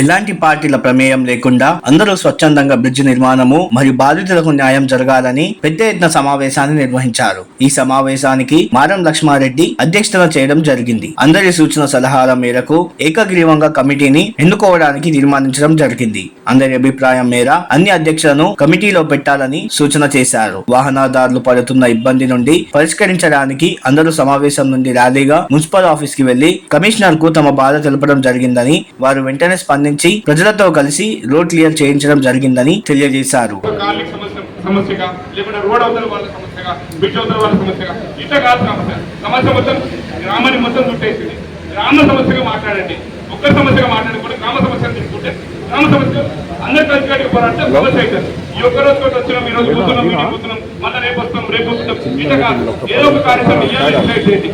ఎలాంటి పార్టీల ప్రమేయం లేకుండా అందరూ స్వచ్ఛందంగా బ్రిడ్జ్ నిర్మాణము మరియు బాధితులకు న్యాయం జరగాలని పెద్ద ఎత్తున సమావేశాన్ని నిర్వహించారు. ఈ సమావేశానికి మారం లక్ష్మారెడ్డి అధ్యక్షతన చేయడం జరిగింది. అందరి సూచన సలహాల మేరకు ఏకగ్రీవంగా కమిటీని ఎన్నుకోవడానికి తీర్మానించడం జరిగింది. అందరి అభిప్రాయం మేర అన్ని అధ్యక్షులను కమిటీలో పెట్టాలని సూచన చేశారు. వాహనదారులు పడుతున్న ఇబ్బంది నుండి పరిష్కరించడానికి అందరూ సమావేశం నుండి ర్యాలీగా మున్సిపల్ ఆఫీస్కి వెళ్ళి కమిషనర్కు తమ బాధ తెలపడం జరిగిందని వారు వెంటనే స్పందించి ప్రజలతో కలిసి రోడ్ క్లియర్ చేయించడం జరిగిందని తెలియజేశారు. ఒక కార్మిక సమస్య సమస్యగా లేకుంటే రోడ్ అవతల వాళ్ళ సమస్యగా బ్రిడ్జ్ అవతల వాళ్ళ సమస్యగా ఇట్లా కాదు సమస్య. సమస్య మొత్తం గ్రామాన్ని మొత్తం చుట్టేసింది గ్రామ సమస్యగా మాట్లాడండి. ఒక్క సమస్యగా మాట్లాడకుండా గ్రామ సమస్యను తీసుకుంటే గ్రామ సమస్య అందరు కలిసి పోరాడితే సమస్య అవుతుంది. ఈ ఒక్క రోజు కూడా వచ్చినాం ఈ రోజు కూర్చున్నాం మీటింగ్ కూర్చున్నాం మళ్ళీ రేపు వస్తాం రేపు వస్తాం ఇట్లా కాదు. ఏదో ఒక కార్యక్రమం చేయండి.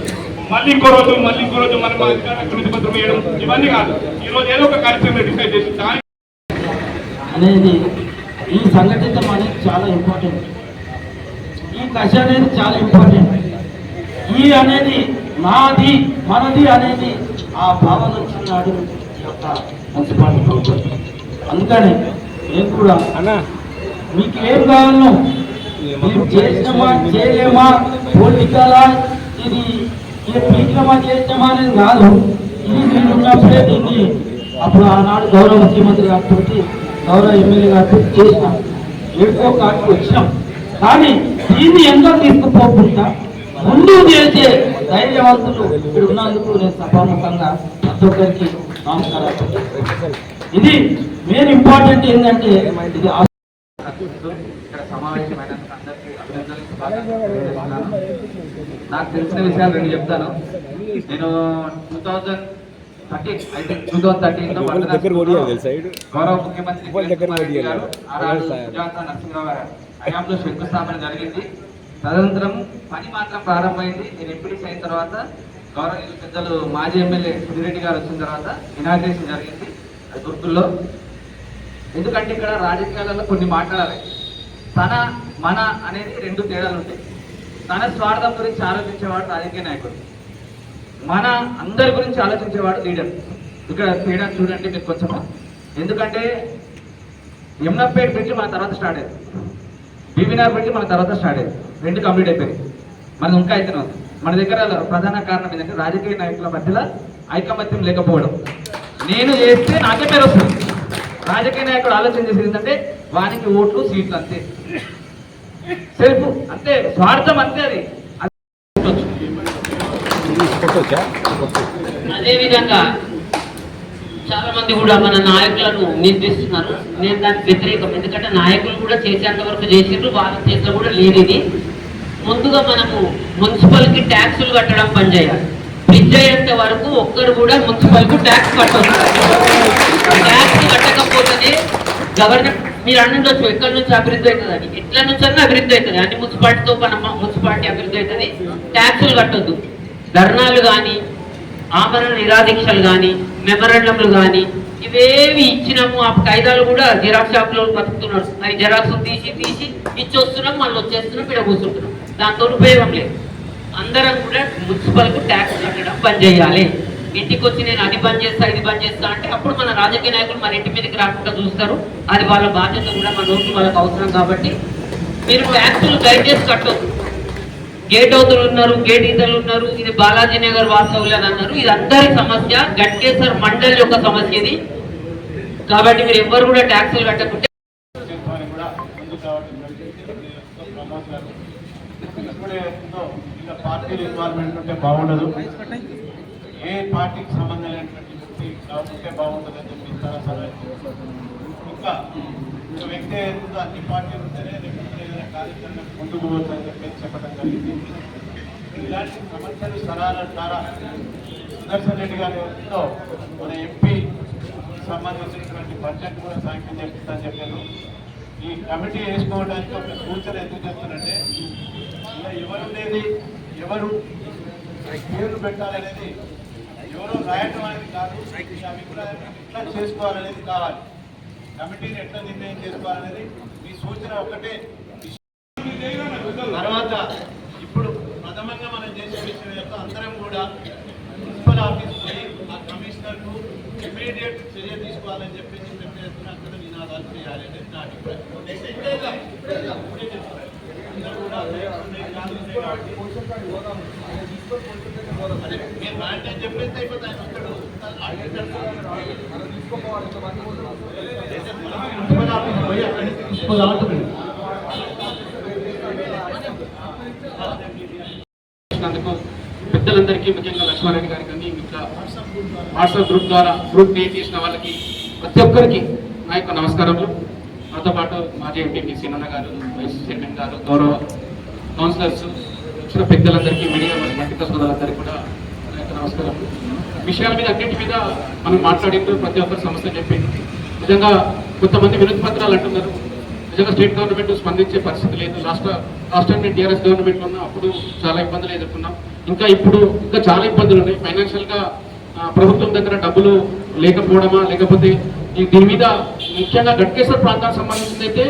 మళ్ళీ ఇంకో రోజు మళ్ళీ ఇంకో రోజు మనం అధికారులకు వినతి పత్రం వేయడం ఇవన్నీ కాదు. ఈ రోజు ఏదో ఒక కార్యక్రమం డిసైడ్ చేసి దాని అనేది ఈ సంఘటితం అనేది చాలా ఇంపార్టెంట్ ఈ కష అనేది చాలా ఇంపార్టెంట్ ఈ అనేది నాది మనది అనేది ఆ భావన వచ్చినాడు ఈ యొక్క మున్సిపాలిటీ ప్రభుత్వం. అందుకని నేను కూడా మీకు ఏం కావాలో మీరు చేసినామా చేయలేమా పొలిటికలా ఇది ఏ పీకినమా చేసినామా అనేది కాదు ఇది ఉన్నప్పుడే దీన్ని అప్పుడు ఆనాడు గౌరవ ముఖ్యమంత్రి గారితో గౌరవ ఎమ్మెల్యే గారితో చేసినాం ఏడుకో కాటికి వచ్చినాం. కానీ దీన్ని ఎంతో తీసుకుపోకుండా ముందు చేసే ధైర్యవంతులు ఇక్కడ ఉన్నందుకు నేను సభాముఖంగా ప్రతి ఒక్కరికి నమస్కారం ఇది మెయిన్ ఇంపార్టెంట్ ఏంటంటే ఇది ఆ- ఇక్కడ సమావేశమైనందుకు అందరికీ అభినందనలు. నాకు తెలిసిన విషయాలు రెండు చెప్తాను. నేను టూ థౌజండ్ థర్టీన్ అయితే టూ థౌజండ్ థర్టీన్లో గౌరవ ముఖ్యమంత్రి నరసింహరావు గారు. హయాంలో శంకుస్థాపన జరిగింది. తదనంతరం పని మాత్రం ప్రారంభమైంది. నేను ఎంపీడీసీ అయిన తర్వాత గౌరవ పెద్దలు మాజీ ఎమ్మెల్యే సుధిరెడ్డి గారు వచ్చిన తర్వాత ఇనాగ్రేషన్ జరిగింది. అది గుర్తుల్లో. ఎందుకంటే ఇక్కడ రాజకీయాలలో కొన్ని మాట్లాడాలి. తన మన అనేది రెండు తేడాలు ఉంటాయి. తన స్వార్థం గురించి ఆలోచించేవాడు రాజకీయ నాయకుడు. మన అందరి గురించి ఆలోచించేవాడు లీడర్. ఇక్కడ తేడా చూడండి మీకు కొంచెము ఎందుకంటే యమునపేట బ్రిడ్జ్ మన తర్వాత స్టార్ట్ అయ్యింది బీబీనార్ బ్రిడ్జ్ మన తర్వాత స్టార్ట్ అయ్యింది రెండు కంప్లీట్ అయిపోయింది మనం ఇంకా అయితే మన దగ్గర ప్రధాన కారణం ఏంటంటే రాజకీయ నాయకుల మధ్యలో ఐకమత్యం లేకపోవడం. నేను చేస్తే నాకే పేరు వస్తుంది. రాజకీయ నాయకుడు ఆలోచన చేసేది ఏంటంటే వానికి ఓట్లు సీట్లు అంతే. సెల్ఫ్ అంతే స్వార్థం అంతే అది. అదేవిధంగా చాలా మంది కూడా మన నాయకులను నిందిస్తున్నారు. నేను దానికి వ్యతిరేకం. ఎందుకంటే నాయకులు కూడా చేసేంత వరకు చేసిండ్రు వాళ్ళ చేతిలో కూడా లేదు ఇది. ముందుగా మనము మున్సిపల్కి ట్యాక్సులు కట్టడం పని చేయాలి. బ్రిడ్జ్ అయ్యేంత వరకు ఒక్కరు కూడా మున్సిపల్కు ట్యాక్స్ కట్టదు ట్యాక్స్ కట్టకపోతేనే గవర్నమెంట్ మీరు అన్నుండొచ్చు ఎక్కడి నుంచి అభివృద్ధి అవుతుంది అని ఎట్ల నుంచి అన్న అభివృద్ధి అవుతుంది. అన్ని మున్సిపాలిటీతో మన మున్సిపాలిటీ అభివృద్ధి అవుతుంది. ట్యాక్సులు కట్టొద్దు. ధర్నాలు కానీ ఆమరణ నిరాదీక్షలు కానీ మెమరాండంలు కానీ ఇవేవి ఇచ్చినాము. ఆ కాయిదాలు కూడా జిరాక్స్ షాప్లో బతుకుతున్నారు. అవి జిరాక్స్ తీసి తీసి ఇచ్చి వస్తున్నాం మళ్ళీ వచ్చేస్తున్నాం ఇక్కడ కూర్చుంటున్నాం. దాంతో ఉపయోగం లేదు. అందరం కూడా మున్సిపల్కు ట్యాక్స్ కట్టడం పనిచేయాలి ఇంటికి వచ్చి నేను అది బంద్ చేస్తా ఇది బంద్ చేస్తా అంటే అప్పుడు మన రాజకీయ నాయకులు మన ఇంటి మీదకి రాకుండా చూస్తారు. అది వాళ్ళ బాధ్యత కూడా మన ఓట్లు వాళ్ళకి అవసరం కాబట్టి మీరు ట్యాక్సులు చేసి కట్టొద్దు. గేట్ అవతలు ఉన్నారు గేట్ ఈతలు ఉన్నారు ఇది బాలాజీ నగర్ వాస్తవులు అని అన్నారు. ఇది అందరి సమస్య గట్కేశ్వర్ మండల్ యొక్క సమస్య ఇది. కాబట్టి మీరు ఎవ్వరు కూడా ట్యాక్సులు కట్టకుంటే పార్టీ రిక్వైర్మెంట్ ఉంటే బాగుండదు. ఏ పార్టీకి సంబంధం లేనటువంటి వ్యక్తి ఉంటే బాగుంటుందని చెప్పి చాలా సలహా ఇంకా ఒక వ్యక్తి ఏదో అన్ని పార్టీలు ఉంటేనే లేకపోతే ఏదైనా కార్యక్రమం ముందుకు పోతుందని చెప్పి చెప్పడం జరిగింది. ఇలాంటి సమస్యలు సలహాల ద్వారా సుదర్శన్ రెడ్డి గారి ఎంతో మన ఎంపీ సంబంధించినటువంటి బడ్జెట్ కూడా శాంక్షన్ చేపిస్తానని చెప్పాను ఈ కమిటీ వేసుకోవడానికి ఒక సూచన ఎందుకు చెప్తున్నంటే ఇలా ఎవరు లేని ఎవరు పేరు పెట్టాలనేది ఎవరో రాయటం అనేది కాదు ఈ అభిప్రాయాన్ని ఎట్లా చేసుకోవాలనేది కావాలి. కమిటీని ఎట్లా నిర్ణయం చేసుకోవాలనేది మీ సూచన ఒకటే. తర్వాత ఇప్పుడు ప్రథమంగా మనం చేసే విషయం యొక్క అందరం కూడా మున్సిపల్ ఆఫీస్ పోయి ఆ కమిషనర్కు ఇమీడియట్ చర్య తీసుకోవాలని చెప్పేసి పెద్ద అక్కడ నినాదాలు చేయాలి అనేది నా అభిప్రాయం. పెద్దలందరికీ ముఖ్యంగా లక్ష్మారెడ్డి గారికి కానీ ఇంకా వాట్సాప్ గ్రూప్ ద్వారా గ్రూప్ క్రియేట్ చేసిన వాళ్ళకి ప్రతి ఒక్కరికి నా యొక్క నమస్కారములు. నాతో పాటు మాజీ ఎంపీ సీనన్న గారు వైస్ చైర్మన్ గారు గౌరవ కౌన్సిలర్స్ వచ్చిన పెద్దలందరికీ మీడియా పత్రికా సోదరులందరికీ కూడా నమస్కారం. విషయాల మీద అన్నింటి మీద మనం మాట్లాడింటూ ప్రతి ఒక్కరి సమస్య చెప్పింది నిజంగా కొంతమంది వినతి పత్రాలు అంటున్నారు. నిజంగా స్టేట్ గవర్నమెంట్ స్పందించే పరిస్థితి లేదు. రాష్ట్ర రాష్ట్ర టీఆర్ఎస్ గవర్నమెంట్ ఉన్న అప్పుడు చాలా ఇబ్బందులు ఎదుర్కొన్నాం. ఇంకా ఇప్పుడు ఇంకా చాలా ఇబ్బందులు ఉన్నాయి. ఫైనాన్షియల్గా ప్రభుత్వం దగ్గర డబ్బులు లేకపోవడమా లేకపోతే దీని మీద ముఖ్యంగా గట్కేశ్వర ప్రాంతానికి సంబంధించింది అయితే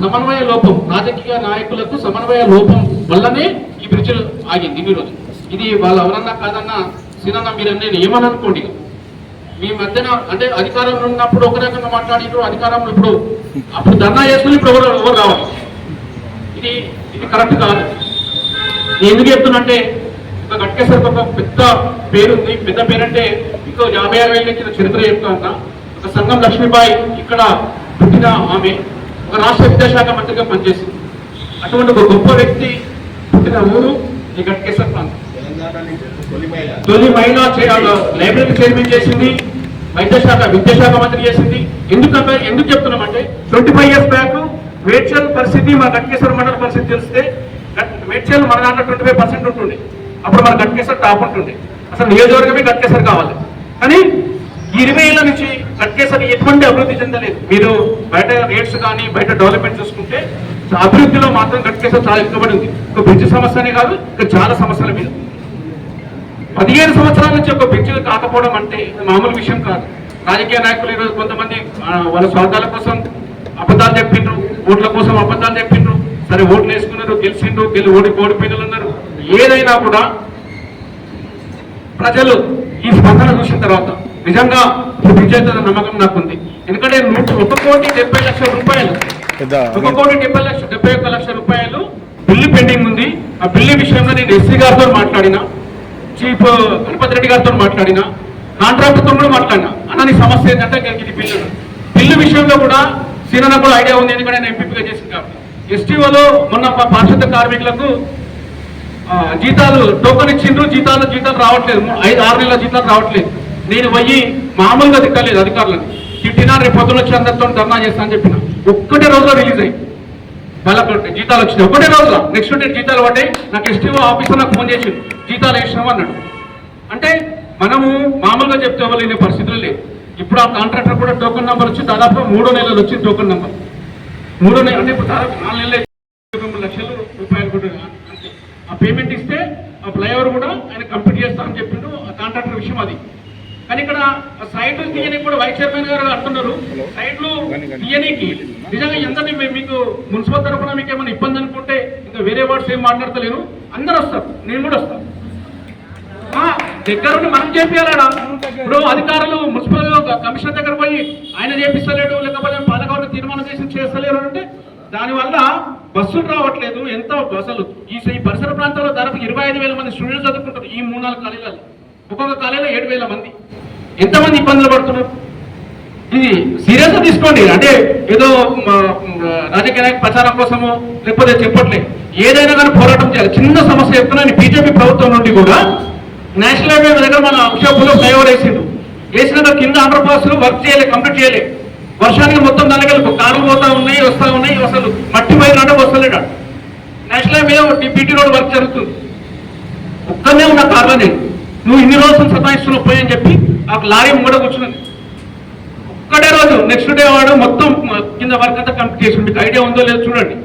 సమన్వయ లోపం రాజకీయ నాయకులకు సమన్వయ లోపం వల్లనే ఈ బ్రిడ్జ్ ఆగింది ఈరోజు ఇది వాళ్ళు ఎవరన్నా కాదన్నా సినన్న మీరు నేను ఏమని అనుకోండి మీ మధ్యన అంటే అధికారంలో ఉన్నప్పుడు ఒక రకంగా మాట్లాడినారు అధికారంలో ఇప్పుడు అప్పుడు ధర్నా చేసుకుని ఇప్పుడు ఎవరు ఎవరు రావాలి? ఇది ఇది కరెక్ట్ కాదు. నేను ఎందుకు చెప్తున్నంటే ఒక గట్కేసరికి ఒక పెద్ద పేరుంది. పెద్ద పేరంటే ఇంకో యాభై అరవై ఏళ్ళ చరిత్ర చెప్తా ఉన్నా. సంఘం లక్ష్మీబాయి ఇక్కడ పుట్టిన ఆమె ఒక రాష్ట్ర విద్యాశాఖ మంత్రిగా పనిచేసింది. అటువంటి ఒక గొప్ప వ్యక్తి పుట్టిన ఊరు ఈ గట్కేశ్వర ప్రాంతం. తొలి మహిళా లైబ్రరీ చైర్మన్ చేసింది వైద్యశాఖ విద్యాశాఖ మంత్రి చేసింది. ఎందుకంటే ఎందుకు చెప్తున్నామంటే twenty five years back Medchal పరిస్థితి మన గట్కేశ్వర మండల పరిస్థితి తెలిస్తే మేడ్చల్ మన దాంట్లో ట్వంటీ ఫైవ్ పర్సెంట్ ఉంటుంది అప్పుడు మన గట్కేశ్వర టాప్ ఉంటుండే. అసలు నియోజకవర్గమే గట్కేశ్వర కావాలి. కానీ ఇరవై ఏళ్ళ నుంచి గట్కేశ్వర ఎటువంటి అభివృద్ధి చెందలేదు. మీరు బయట రేట్స్ కానీ బయట డెవలప్మెంట్ చూసుకుంటే అభివృద్ధిలో మాత్రం గట్కేశ్వర చాలా ఎక్కువబడి ఉంది. ఒక బ్రిడ్జ్ సమస్యనే కాదు ఇంకా చాలా సమస్యల మీద. పదిహేను సంవత్సరాల నుంచి ఒక బ్రిడ్జ్ కాకపోవడం అంటే మామూలు విషయం కాదు. రాజకీయ నాయకులు ఈరోజు కొంతమంది వాళ్ళ స్వార్థాల కోసం అబద్ధాలు చెప్పిండ్రు ఓట్ల కోసం అబద్ధాలు చెప్పిండ్రు సరే ఓట్లు వేసుకున్నారు గెలిచిండ్రు గెలి ఓడి ఓడిపోయిన ఉన్నారు. ఏదైనా కూడా ప్రజలు ఈ స్పందన చూసిన తర్వాత నిజంగా అవుతుందన్న నమ్మకం నాకుంది. ఎందుకంటే నూట ఒక కోటి డెబ్బై లక్షల రూపాయలు. ఒక కోటి డెబ్బై లక్షల డెబ్బై ఒక్క లక్షల రూపాయలు బిల్లు పెండింగ్ ఉంది. ఆ బిల్లు విషయంలో నేను ఎస్సీ గారితో మాట్లాడినా చీఫ్ గణపతి రెడ్డి గారితో మాట్లాడినా కాంట్రాక్టర్తో కూడా మాట్లాడినా. అన్న నీ సమస్య ఏంటంటే ఇది బిల్లు. బిల్లు విషయంలో కూడా సీనన్న కూడా ఐడియా ఉంది. ఎందుకంటే నేను ఎంపీగా చేసింది కాబట్టి. ఎస్టీఓలో మొన్న పారిశుద్ధ కార్మికులకు జీతాలు టోకన్ ఇచ్చిండ్రు. జీతాలు జీతాలు రావట్లేదు. ఐదు ఆరు నెలల జీతాలు రావట్లేదు. నేను పోయి మామూలుగా తిట్టలేదు అధికారులని. తిట్టినా రేపు పొద్దున వచ్చి అందరితో ధర్నా చేస్తా అని చెప్పిన. ఒక్కటే రోజులో రిలీజ్ అయ్యి వాళ్ళకి జీతాలు వచ్చినాయి. ఒకటే రోజులో. నెక్స్ట్ డే జీతాలు పడ్డాయి. నాకు ఎస్టీఓ ఆఫీసర్ నాకు ఫోన్ చేసి జీతాలు వేసినావు అన్నాడు. అంటే మనము మామూలుగా చెప్తే ఇవ్వలేని పరిస్థితులు లేవు. ఇప్పుడు ఆ కాంట్రాక్టర్ కూడా టోకన్ నెంబర్ వచ్చి దాదాపు మూడో నెలలు వచ్చింది టోకన్ నెంబర్. మూడో నెల అంటే ఇప్పుడు దాదాపు నాలుగు నెలలు లక్షలు రూపాయలు కూడా ఆ పేమెంట్ ఇస్తే ఆ ఫ్లైఓవర్ కూడా ఆయన కంప్లీట్ చేస్తామని చెప్పిండు ఆ కాంట్రాక్టర్ విషయం అది. కానీ ఇక్కడ సైడ్ తీయనికి కూడా వైస్ చైర్మన్ గారు అంటున్నారు. సైడ్లు తీయనీకి నిజంగా ఎంతని మీకు మున్సిపల్ తరఫున మీకు ఏమైనా ఇబ్బంది అనుకుంటే ఇంకా వేరే వార్డ్స్ ఏం మాట్లాడతలేను అందరూ వస్తారు. నేను కూడా వస్తాను. ఆ, దగ్గరుండి మనం చేపియాలడా ఇప్పుడు అధికారులు మున్సిపల్ కమిషనర్ దగ్గర పోయి ఆయన చేపిస్తలేడు లేకపోతే పాలకవర్గం తీర్మానం చేసి చేస్తలేరు అంటే దానివల్ల బస్సులు రావట్లేదు. ఎంత అసలు ఈ ఈ పరిసర ప్రాంతాల్లో దాదాపు ఇరవై ఐదు వేల మంది స్టూడెంట్స్ చదువుకుంటారు ఈ మూడు నాలుగు కాలేజీలలో. ఒక్కొక్క కాలేజీలో ఏడు వేల మంది. ఎంతమంది ఇబ్బందులు పడుతున్నారు? ఇది సీరియస్గా తీసుకోండి. అంటే ఏదో రాజకీయ ప్రచారం కోసమో లేకపోతే చెప్పట్లేదు ఏదైనా కానీ పోరాటం చేయాలి. చిన్న సమస్య చెప్తున్నాను బీజేపీ ప్రభుత్వం నుండి కూడా నేషనల్ హైవే దగ్గర మన ఉషాపులో ఫ్లైఓవర్ వేసిండు. వేసిన కింద అండర్ వర్క్ చేయలే కంప్లీట్ చేయలే. వర్షానికి మొత్తం దానికి కారు పోతా ఉన్నాయి వస్తా ఉన్నాయి అసలు మట్టి పైన అంటే వస్తలేడు? National highway BT road work జరుగుతుంది. ఒక్కనే ఉన్న కారణం నేను. నువ్వు ఇన్ని రోజులు సతాయిస్తున్నావు పోయి అని చెప్పి ఆ లారీ ముంగడ కూర్చున్నది. ఒక్కడే రోజు నెక్స్ట్ డే వాడు మొత్తం కింద వర్క్ అంతా కంప్లీట్ చేసి మీకు ఐడియా ఉందో లేదో చూడండి.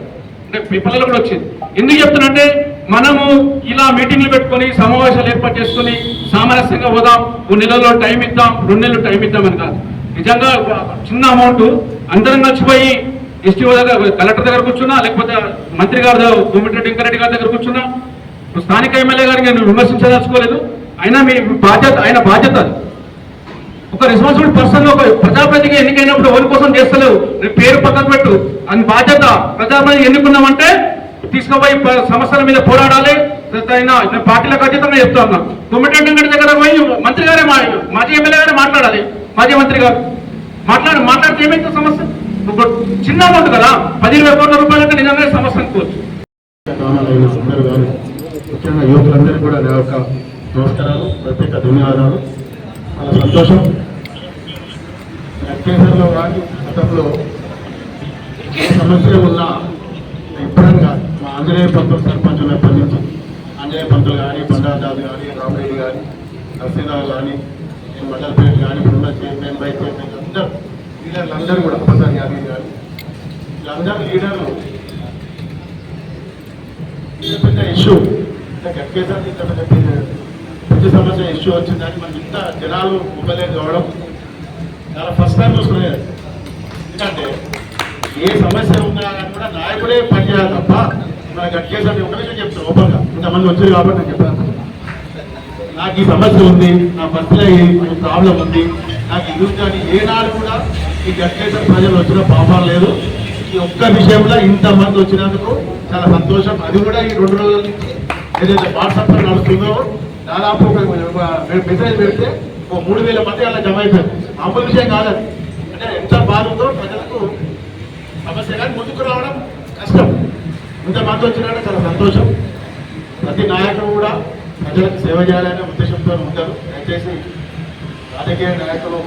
అంటే మీ పిల్లలు కూడా వచ్చింది. ఎందుకు చెప్తున్నంటే మనము ఇలా మీటింగ్లు పెట్టుకొని సమావేశాలు ఏర్పాటు చేసుకొని సామరస్యంగా పోదాం ఓ నెలలో టైం ఇద్దాం రెండు నెలలు టైం ఇద్దామని కాదు. నిజంగా చిన్న అమౌంట్ అందరం కలిసిపోయి ఎస్టీఓ దగ్గర కలెక్టర్ దగ్గర కూర్చున్నా లేకపోతే మంత్రి గారు గుమ్మిరెడ్డి వెంకరెడ్డి గారి దగ్గర కూర్చున్నా స్థానిక ఎమ్మెల్యే గారిని నేను విమర్శించదలుచుకోలేదు. అయినా మీ బాధ్యత ఆయన బాధ్యత ఒక రెస్పాన్సిబుల్ పర్సన్ ఒక ప్రజాప్రతిగా ఎన్నికైనప్పుడు ఎవరి కోసం చేస్తలేవు? పేరు పక్కన పెట్టు. అని బాధ్యత ప్రజాప్రతి ఎన్నుకున్నామంటే తీసుకుపోయి సమస్యల మీద పోరాడాలి. అయినా పార్టీల ఖచ్చితంగా చెప్తా ఉన్నా. తుమ్మటెండ దగ్గర పోయి మంత్రి గారే మాజీ ఎమ్మెల్యే గారే మాట్లాడాలి. మాజీ మంత్రి గారు. మాట్లాడి మాట్లాడితే ఏమైతే సమస్య? ఒక చిన్న అమౌంట్ కదా. పది ఇరవై కోట్ల రూపాయలు అంటే నిజంగా సమస్య అనుకోవచ్చు. ముఖ్యంగా యువకులందరికీ కూడా నమస్కారాలు ప్రత్యేక ధన్యవాదాలు. చాలా సంతోషం. అత్యవసరంలో కానీ గతంలో ఏ సమస్య ఉన్నా ఇప్పుడంగా మా ఆంజనేయ పంతులు సర్పంచ్ ఎప్పటి నుంచి ఆంజనేయ పంతులు కానీ బండాదాదు కానీ రామరెడ్డి కానీ నరసింహరావు కానీ మండలపేట కానీ ఇప్పుడున్న చైర్మన్ బై చైర్మన్ అందరూ లీడర్లు అందరూ కూడా అప్పసారి యాదవ్ కానీ వీళ్ళందరూ లీడర్లు. ఇంత పెద్ద ఇష్యూ ఇంకా గట్కేసారి ఇంత పెద్ద పెద్ద సమస్య ఇష్యూ వచ్చింది వచ్చిందని మనకి ఇంత జనాలు ఇవ్వలేదు కావడం చాలా ఫస్ట్ టైం చూసుకునేది ఎందుకంటే ఏ సమస్య ఉన్నా కూడా నాయకుడే పనిచేయాలి తప్ప మన గట్కేసారి ఒక విషయం చెప్తాను ఓపెన్గా. ఇంతమంది వచ్చారు కాబట్టి నేను చెప్పాను. నాకు ఈ సమస్య ఉంది నా బస్సులో ఈ ప్రాబ్లం ఉంది నాకు ఇది కానీ ఏ ఏనాడు కూడా ఈ గట్కేశ్వర ప్రజలు వచ్చిన పాపం లేదు. ఈ ఒక్క విషయంలో ఇంతమంది వచ్చినందుకు చాలా సంతోషం. అది కూడా ఈ రెండు రోజుల నుంచి ఏదైతే వాట్సాప్ నడుస్తుందో దాదాపు ఒక మెసేజ్ పెడితే ఒక మూడు వేల మంది అలా జమ అయిపోయారు. మామూలు విషయం కాదు అంటే ఎంత బాగుందో ప్రజలకు సమస్య కానీ ముందుకు రావడం కష్టం. ఇంతమంది వచ్చినా చాలా సంతోషం. ప్రతి నాయకుడు కూడా ప్రజలకు సేవ చేయాలనే ఉద్దేశంతో ఉంటారు. దయచేసి రాజకీయ నాయకులు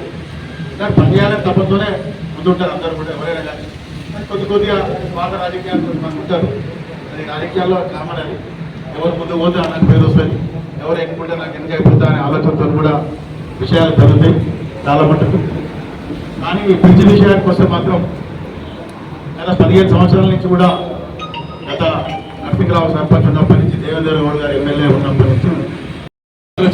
ఇంకా పనిచేయాలని తప్పతోనే ముందుంటారు అందరూ కూడా ఎవరైనా కానీ. కానీ కొద్ది కొద్దిగా పాత రాజకీయాలు కొంతమంది ఉంటారు. అది రాజకీయాల్లో కామన్ అది ఎవరు ముందు పోతే నాకు పేరు వస్తుంది. ఎవరు ఎక్కుంటే నాకు ఎందుకు అయిపోతా అనే ఆలోచనతో కూడా విషయాలు జరుగుతాయి. చాలా మటుకు కానీ ఈ విషయానికి వస్తే మాత్రం గత పదిహేను సంవత్సరాల నుంచి కూడా గత నరసింహరావు సర్పంచ్ ఉన్నప్పటి నుంచి దేవేంద్ర గౌడ్ గారు ఎమ్మెల్యే ఉన్నప్పటి నుంచి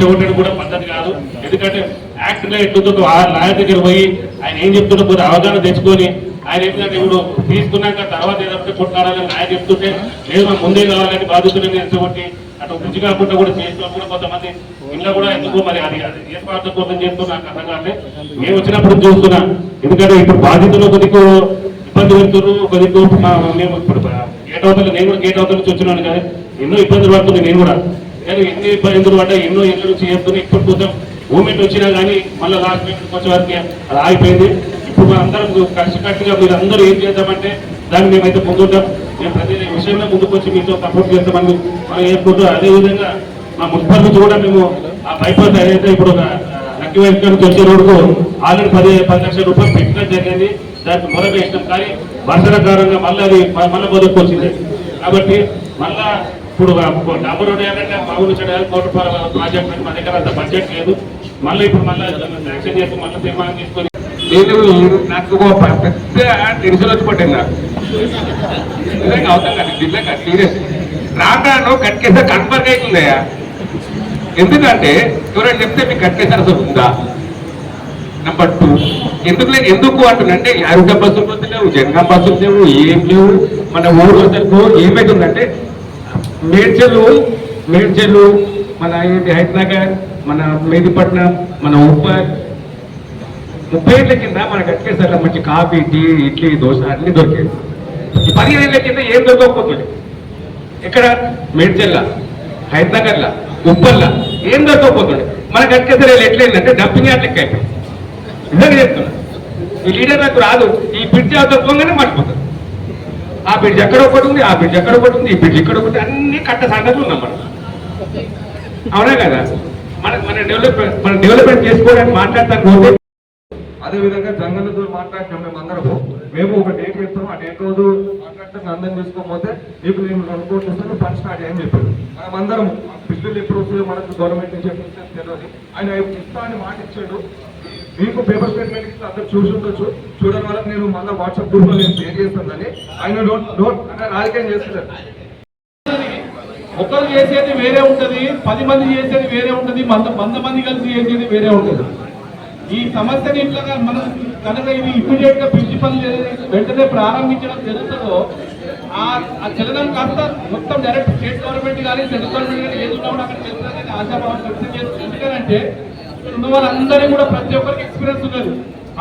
చెవటం కూడా పద్ధతి కాదు. ఎందుకంటే యాక్ట్లో ఆ లాయర్ దగ్గర పోయి ఆయన ఏం చెప్తున్నప్పుడు కొద్ది అవగాహన తెచ్చుకొని ఆయన ఏంటంటే ఇప్పుడు తీసుకున్నాక తర్వాత ఏదంటే కొట్టాలని ఆయన చెప్తుంటే నేను ముందే కావాలని బాధితులని తెచ్చుకోండి అటు వృద్ధి కాకుండా కూడా చేస్తున్నారు కూడా కొంతమంది ఇంట్లో కూడా ఎందుకు మరి అది ఏ స్వార్థం కోసం చేస్తున్నా నాకు అర్థం కాదు మేము వచ్చినప్పుడు చూస్తున్నా. ఎందుకంటే ఇప్పుడు బాధితులు కొద్దిగా ఇబ్బంది పెడుతున్నారు కొద్దిగా మా- మేము ఇప్పుడు గేట్ అవుతుంది నేను కూడా గేట్ అవుతుంది నుంచి వచ్చినాను కానీ ఎన్నో ఇబ్బందులు పడుతున్నాయి నేను కూడా. నేను ఎన్ని ఇబ్బందులు పడ్డా ఎన్నో ఇళ్ళ నుంచి చేస్తున్నాయి ఇప్పుడు కొంచెం మూమెంట్ వచ్చినా కానీ మళ్ళీ లాస్ట్ మినిట్ వచ్చే వరకు అది ఆగిపోయింది. ఇప్పుడు అందరం కలిసికట్టుగా మీరు అందరూ ఏం చేద్దామంటే దాన్ని మేమైతే ముందుంటాం మేము ప్రతి విషయంలో ముందుకు వచ్చి మీతో సపోర్ట్ చేస్తామని మనం చేసుకుంటూ అదేవిధంగా మా మున్సిపల్ నుంచి కూడా మేము ఆ బైపాస్ ఏదైతే ఇప్పుడు లక్కి వెంకట వచ్చే రోడ్డుకు ఆల్రెడీ పది పది లక్షల రూపాయలు పెట్టడం జరిగింది. దానికి మొదలు వేసినాం కానీ వర్షల కారణంగా మళ్ళీ అది మళ్ళీ మొదలుకు వచ్చింది కాబట్టి మళ్ళా ఇప్పుడు డబ్బు రోడ్ ఏంటంటే బాగుంది చేయడానికి కోటి రూపాయల ప్రాజెక్ట్ మా దగ్గర అంత బడ్జెట్ లేదు. మళ్ళీ ఇప్పుడు మళ్ళీ శాంక్షన్ చేసి మళ్ళీ తీర్మానం తీసుకొని నేను నాకు ఒక పెద్ద టెన్షన్ వచ్చి పట్టింది నాకు. నిజంగా అవుతాం కదా నిజంగా సీరియస్ రాను కట్టేసా కన్ఫర్మ్ అవుతుందయ్యా ఎందుకంటే ఎవరైనా చెప్తే మీకు కట్కేసారి అసలు ఉందా? నెంబర్ టూ ఎందుకు లేదు? ఎందుకు అంటున్నంటే ఆరోగ్య బస్సులు లేవు జనగా బస్సులు లేవు ఏం లేవు. మన ఊరు వద్దకు ఏమైతుందంటే మేడ్చలు మేడ్చలు మన ఏంటి హైదరాబాద్ మన మెహదీపట్నం మన ఉప్పర్ ముప్పై ఏళ్ళ కింద మనకు కట్కేసారి మంచి కాఫీ టీ ఇడ్లీ దోశ అన్ని దొరికేది ఈ పదిహేను ఏళ్ళ కింద ఏం దొరకకపోతుంది ఎక్కడ? మేడ్చల్లా హైదరాబాద్లా ఉప్పల్లా ఏం దొరకకపోతుంది మన కట్కేసారి ఎట్లయిందంటే డబ్బింగ్ యాడ్ లెక్క అయిపోయింది. నిజంగా చెప్తున్నా. ఈ లీడర్ నాకు రాదు. ఈ బ్రిడ్జ్ అవుతుందనే మర్చిపోతారు. ఆ బ్రిడ్జ్ ఎక్కడ ఒకటి ఉంది ఆ బ్రిడ్జ్ ఎక్కడ ఒకటి ఉంది ఈ బ్రిడ్జ్ ఇక్కడ ఒకటి అన్ని కట్ట సంగతులు ఉన్నాం మనం. అవునా కదా? మన మన డెవలప్మెంట్ మన డెవలప్మెంట్ చేసుకోవడానికి మాట్లాడతాను పోతే అదేవిధంగా జంగలతో మాట్లాడినాం మేము అందరము మేము ఒక డేట్ చెప్తాము ఆ డేట్ రోజు మాట్లాడితే అందరం తీసుకోకపోతే మీకు నేను రెండు కోట్లు ఇస్తాను పని స్టార్ట్ చేయని చెప్పారు. మనం అందరం బిల్లులు ఎప్పుడు వస్తుందో మనకు గవర్నమెంట్ నుంచి తెలియదు. ఆయన ఇస్తా అని మాట ఇచ్చాడు. మీకు పేపర్ స్టేట్మెంట్ ఇస్తే అందరు చూసి ఉండొచ్చు. చూడడం వల్ల నేను మళ్ళీ వాట్సాప్ గ్రూప్లో నేను షేర్ చేస్తానని ఆయన నోట్ నోట్ అంటే రాజకీయం చేస్తున్నారు. ఒకరు చేసేది వేరే ఉంటది పది మంది చేసేది వేరే ఉంటుంది వంద వంద మంది కలిసి చేసేది వేరే ఉంటది. ఈ సమస్యని ఇట్లా మనం కనుక ఇది ఇమీడియట్గా ప్రిన్సిపల్ వెంటనే ప్రారంభించడం జరుగుతుందో ఆ చలనం కాస్త మొత్తం డైరెక్ట్ స్టేట్ గవర్నమెంట్ కానీ సెంట్రల్ గవర్నమెంట్ కానీ ఏది ఉన్నా కూడా అక్కడ చెందుతుందని ఆశాభావం వ్యక్తం చేస్తుంది. ఎందుకంటే ఇక్కడ ఉన్న కూడా ప్రతి ఒక్కరికి ఎక్స్పీరియన్స్ ఉన్నది.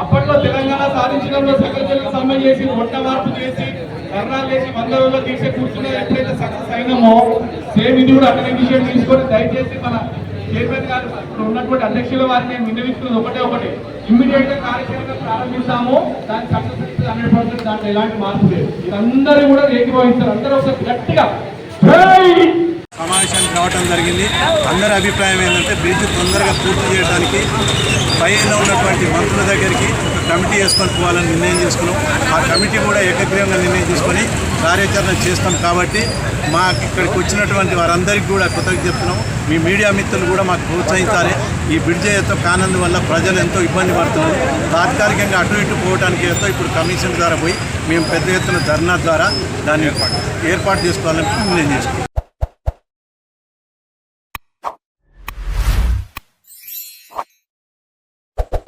అప్పట్లో తెలంగాణ సాధించడంలో సకల సమ్మె చేసి ఒట్ట మార్పు చేసి ధర్నాలు చేసి వంద రోజుల్లో తీసే కూర్చున్న ఎప్పుడైతే సక్సెస్ అయినామో సేమ్ ఇది కూడా అక్కడ ఇనిషియేట్ తీసుకొని దయచేసి మన చైర్మన్ గారు ఉన్నటువంటి అధ్యక్షుల వారిని నేను విన్నవిస్తున్నది ఒకటే ఒకటి. ఇమ్మీడియట్గా కార్యక్రమం ప్రారంభిస్తాము. దాని సక్సెస్ హండ్రెడ్ పర్సెంట్ దాంట్లో ఎలాంటి మార్పు లేదు. ఇదందరూ కూడా ఏకీభవిస్తారు అందరూ ఒకసారి గట్టిగా సమావేశానికి రావడం జరిగింది. అందరి అభిప్రాయం ఏంటంటే బ్రిడ్జ్ తొందరగా పూర్తి చేయడానికి పైన ఉన్నటువంటి మంత్రుల దగ్గరికి ఒక కమిటీ వేసుకొని పోవాలని నిర్ణయం చేసుకున్నాం. ఆ కమిటీ కూడా ఏకగ్రీవంగా నిర్ణయం తీసుకొని కార్యాచరణ చేస్తాం కాబట్టి మాకు ఇక్కడికి వచ్చినటువంటి వారందరికీ కూడా కృతజ్ఞత చెప్తున్నాం మీ మీడియా మిత్రులు కూడా మాకు ప్రోత్సహించాలి. ఈ బ్రిడ్జ్ ఎంతో కానందువల్ల ప్రజలు ఎంతో ఇబ్బంది పడుతున్నారు. తాత్కాలికంగా అటు ఇటు పోవడానికి ఎంతో ఇప్పుడు కమిషన్ ద్వారా పోయి మేము పెద్ద ఎత్తున ధర్నా ద్వారా దాన్ని ఏర్పాటు చేసుకోవాలని నేను చేసుకున్నాను